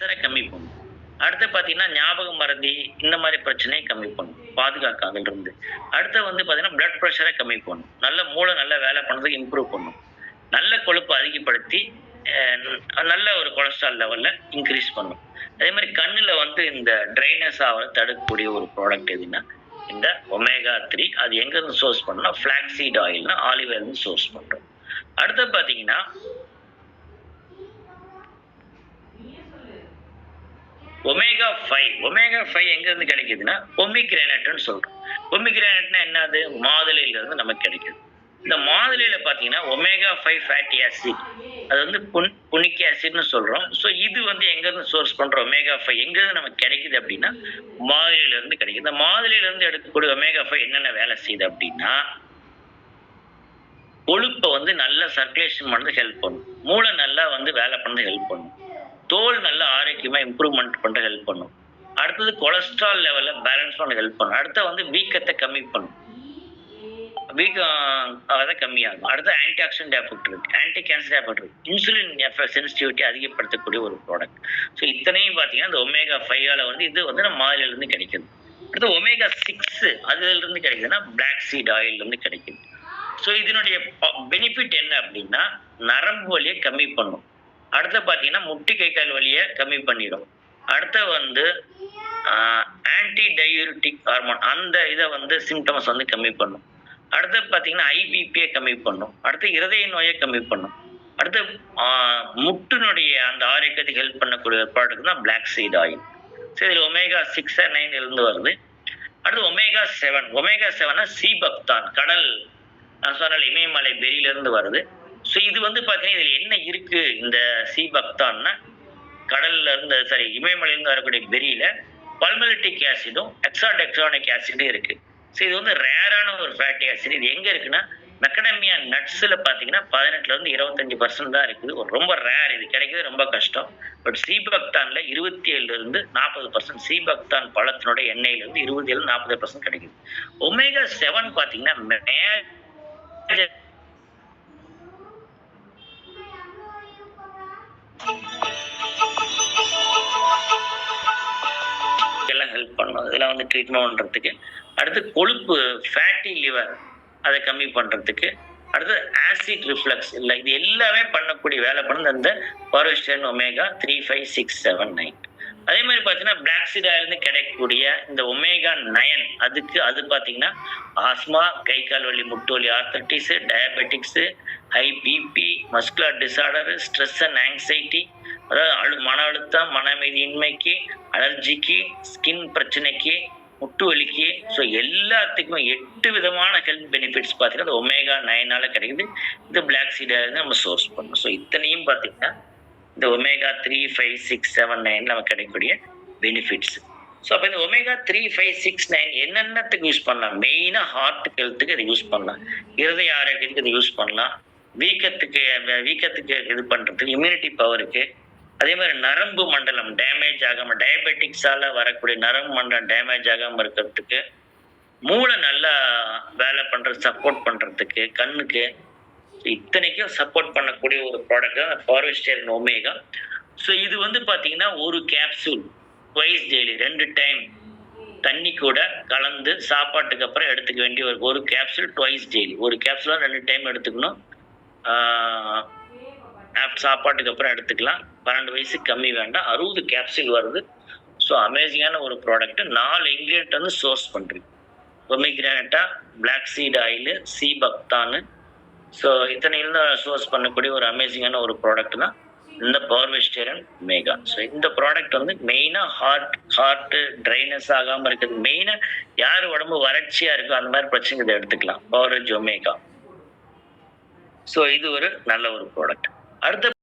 சிறை கம்மி பண்ணும்? அடுத்து பார்த்தீங்கன்னா ஞாபகம் மறதி இந்த மாதிரி பிரச்சனையை கம்மி பண்ணும். பாதுகாக்க அதிலிருந்து அடுத்து வந்து பார்த்தீங்கன்னா பிளட் ப்ரெஷரை கம்மி பண்ணும். நல்ல மூளை நல்ல வேலை பண்ணுறதுக்கு இம்ப்ரூவ் பண்ணும். நல்ல கொழுப்பு அதிகப்படுத்தி நல்ல ஒரு கொலஸ்ட்ரால் லெவலில் இன்க்ரீஸ் பண்ணும். அதே மாதிரி கண்ணில் வந்து இந்த ட்ரைனஸ் ஆக தடுக்கக்கூடிய ஒரு ப்ராடக்ட் எதுன்னா இந்த ஒமேகா த்ரீ அது எங்கேருந்து சோர்ஸ் பண்ணோம்னா ஃப்ளாக்ஸீட் ஆயில்னா ஆலிவ் சோர்ஸ் பண்ணுறோம் அடுத்து பார்த்தீங்கன்னா ஒமேகா ஃபைவ் ஒமேகா ஃபைவ் எங்கேருந்து கிடைக்குதுன்னா ஒமிக்ரேனட்னு சொல்கிறோம் ஒமிக்ரேனட்னா என்னது? மாதுளையிலேருந்து நமக்கு கிடைக்குது. இந்த மாதுளையில் பார்த்தீங்கன்னா ஒமேகா ஃபைவ் ஃபேட்டி ஆசிட் அது வந்து புன் புனிக் ஆசிட்னு சொல்கிறோம் ஸோ இது வந்து எங்கேருந்து சோர்ஸ் பண்ணுறோம் ஒமேகா ஃபைவ் எங்கேருந்து நமக்கு கிடைக்குது அப்படின்னா மாதுளையிலேருந்து கிடைக்குது. இந்த மாதுளையிலேருந்து எடுக்கக்கூடிய ஒமேகா ஃபைவ் என்னென்ன வேலை செய்யுது அப்படின்னா கொழுப்பை வந்து நல்லா சர்க்குலேஷன் பண்ணது ஹெல்ப் பண்ணும். மூளை நல்லா வந்து வேலை பண்ணது ஹெல்ப் பண்ணும். தோல் நல்ல ஆரோக்கியமாக இம்ப்ரூவ்மெண்ட் பண்ணுற ஹெல்ப் பண்ணும். அடுத்தது கொலஸ்ட்ரால் லெவலில் பேலன்ஸ் பண்ண ஹெல்ப் பண்ணும். அடுத்து வந்து வீக்கத்தை கம்மி பண்ணும். வீக்கம் அதை கம்மியாகும். அடுத்து ஆன்டி ஆக்சிடென்ட் எஃபெக்ட் இருக்கு. ஆன்டி கேன்சர் எஃபெக்ட் இருக்கு. இன்சுலின் எஃபெக்ட் சென்சிட்டிவிட்டி அதிகப்படுத்தக்கூடிய ஒரு ப்ராடக்ட் ஸோ இத்தனையும் பார்த்தீங்கன்னா இந்த ஒமேகா ஃபைவால வந்து இது வந்து நம்ம மாதிரிலேருந்து கிடைக்குது. அடுத்து ஒமேகா சிக்ஸ் அதுலேருந்து கிடைக்குதுன்னா பிளாக் சீட் ஆயிலிருந்து கிடைக்குது. ஸோ இதனுடைய பெனிஃபிட் என்ன அப்படின்னா நரம்பு வழியை கம்மி பண்ணும். அடுத்து பார்த்தீங்கன்னா முட்டி கை கால் வலியை கம்மி பண்ணிடும். அடுத்து வந்து ஆன்டி டயூரிட்டிக் ஹார்மோன் அந்த இதை வந்து சிம்டம்ஸ் வந்து கம்மி பண்ணும். அடுத்து பார்த்தீங்கன்னா ஐபிபியை கம்மி பண்ணும். அடுத்து இருதய நோயை கம்மி பண்ணும். அடுத்து முட்டினுடைய அந்த ஆரோக்கியத்துக்கு ஹெல்ப் பண்ணக்கூடிய ப்ராடக்ட் தான் பிளாக் சீட் ஆயில் ஸோ இதில் ஒமேகா சிக்ஸ் நைன் இருந்து வருது. அடுத்து ஒமேகா செவன் ஒமேகா செவனா சீபக்தான் கடல் நான் சொன்னால் இமயமலை பெரியிலிருந்து வருது. ஸோ இது வந்து பார்த்தீங்கன்னா இதில் என்ன இருக்கு? இந்த சீபக்தான்னா கடல்ல இருந்து சாரி இமயமலையிலிருந்து வரக்கூடிய பெரியில பல்மலிட்டிக் ஆசிடும் எக்ஸாடெக்ஸானிக் ஆசிடும் இருக்கு. ஸோ இது வந்து ரேரான ஒரு ஃபேட்டி ஆசிட் இது எங்க இருக்குன்னா மெக்கடமியா நட்ஸில் பார்த்தீங்கன்னா பதினெட்டுல இருந்து இருபத்தஞ்சு பர்சன்ட் தான் இருக்குது. ஒரு ரொம்ப ரேர் இது கிடைக்கிறது ரொம்ப கஷ்டம். பட் சீபக்தான்ல இருபத்தி ஏழுல இருந்து நாற்பது பர்சன்ட் சீபக்தான் பழத்தினுடைய எண்ணெயில இருந்து இருபது ஏழு நாற்பது பர்சன்ட் கிடைக்குது ஒமேகா செவன் பார்த்தீங்கன்னா எல்லாம் ஹெல்ப் பண்ணும். இதெல்லாம் வந்து ட்ரீட்மெண்ட் பண்ணுறதுக்கு அடுத்து கொழுப்பு ஃபேட்டி லிவர் அதை கம்மி பண்ணுறதுக்கு அடுத்து ஆசிட் ரிஃப்ளக்ஸ் இல்லை. இது எல்லாமே பண்ணக்கூடிய வேலை பண்ணது அந்த பரோஸ்டன் omega three five six seven nine அதே மாதிரி பார்த்தீங்கன்னா பிளாக் சீடாயிலிருந்து கிடைக்கக்கூடிய இந்த ஒமேகா நயன் அதுக்கு அது பார்த்தீங்கன்னா ஆஸ்மா கை கால் வலி முட்டு வலி arthritis diabetics high BP muscular disorder stress and anxiety அதாவது அழு மன அழுத்தம் மன அமைதியின்மைக்கு அலர்ஜிக்கு ஸ்கின் பிரச்சனைக்கு முட்டு வலிக்கு ஸோ எல்லாத்துக்குமே எட்டு விதமான ஹெல்த் பெனிஃபிட்ஸ் பார்த்தீங்கன்னா ஒமேகா நைனால் கிடைக்குது. இந்த பிளாக் சீடாக நம்ம சோர்ஸ் பண்ணணும். ஸோ இத்தனையும் பார்த்தீங்கன்னா இந்த omega three five six seven nine நமக்கு கிடைக்கக்கூடிய பெனிஃபிட்ஸ் ஸோ அப்போ இந்த omega three five six nine என்னென்னத்துக்கு use பண்ணலாம்? மெயினாக ஹார்ட் ஹெல்த்துக்கு இதை யூஸ் பண்ணலாம். இருதய ஆரோக்கியத்துக்கு இதை யூஸ் பண்ணலாம். வீக்கத்துக்கு வீக்கத்துக்கு இது பண்ணுறதுக்கு இம்யூனிட்டி பவருக்கு அதே மாதிரி நரம்பு மண்டலம் டேமேஜ் ஆகாமல் டயபெட்டிக்ஸால் வரக்கூடிய நரம்பு மண்டலம் டேமேஜ் ஆகாமல் இருக்கிறதுக்கு மூளை நல்லா வேலை பண்ணுறது சப்போர்ட் பண்ணுறதுக்கு கண்ணுக்கு இத்தனைக்கும் சப்போர்ட் பண்ணக்கூடிய ஒரு ப்ராடக்ட் தான் ஃபாரஸ்டரின் ஒமேகா ஸோ இது வந்து பார்த்தீங்கன்னா ஒரு கேப்சூல் ட்வைஸ் டெய்லி ரெண்டு டைம் தண்ணி கூட கலந்து சாப்பாட்டுக்கு அப்புறம் எடுத்துக்க வேண்டிய ஒரு ஒரு கேப்சூல் ட்வைஸ் டெய்லி ஒரு கேப்சூலாக ரெண்டு டைம் எடுத்துக்கணும். ஆப் சாப்பாட்டுக்கு அப்புறம் எடுத்துக்கலாம். பன்னெண்டு வயசு கம்மி வேண்டாம். அறுபது கேப்சூல் வருது. ஸோ அமேசிங்கான ஒரு ப்ராடக்ட் நாலு இன்க்ரீடியன்ட் வந்து சோர்ஸ் பண்ணுறீங்க பொமிக்ரானட்டா பிளாக் சீட் ஆயில் சீபக்தானு ஸோ இத்தனையிலிருந்து சோர்ஸ் பண்ணக்கூடிய ஒரு அமேசிங்கான ஒரு ப்ராடக்ட் தான் இந்த பவர் வெஜிடேரியன் மேகா ஸோ இந்த ப்ராடக்ட் வந்து மெயினாக ஹார்ட் ஹார்ட்டு ட்ரைனஸ் ஆகாமல் இருக்குது மெயினாக யார் உடம்பு வறட்சியாக இருக்கோ அந்த மாதிரி பிரச்சனை இதை எடுத்துக்கலாம். பவர் வெஜ் ஒமேகா ஸோ இது ஒரு நல்ல ஒரு ப்ராடக்ட் அடுத்த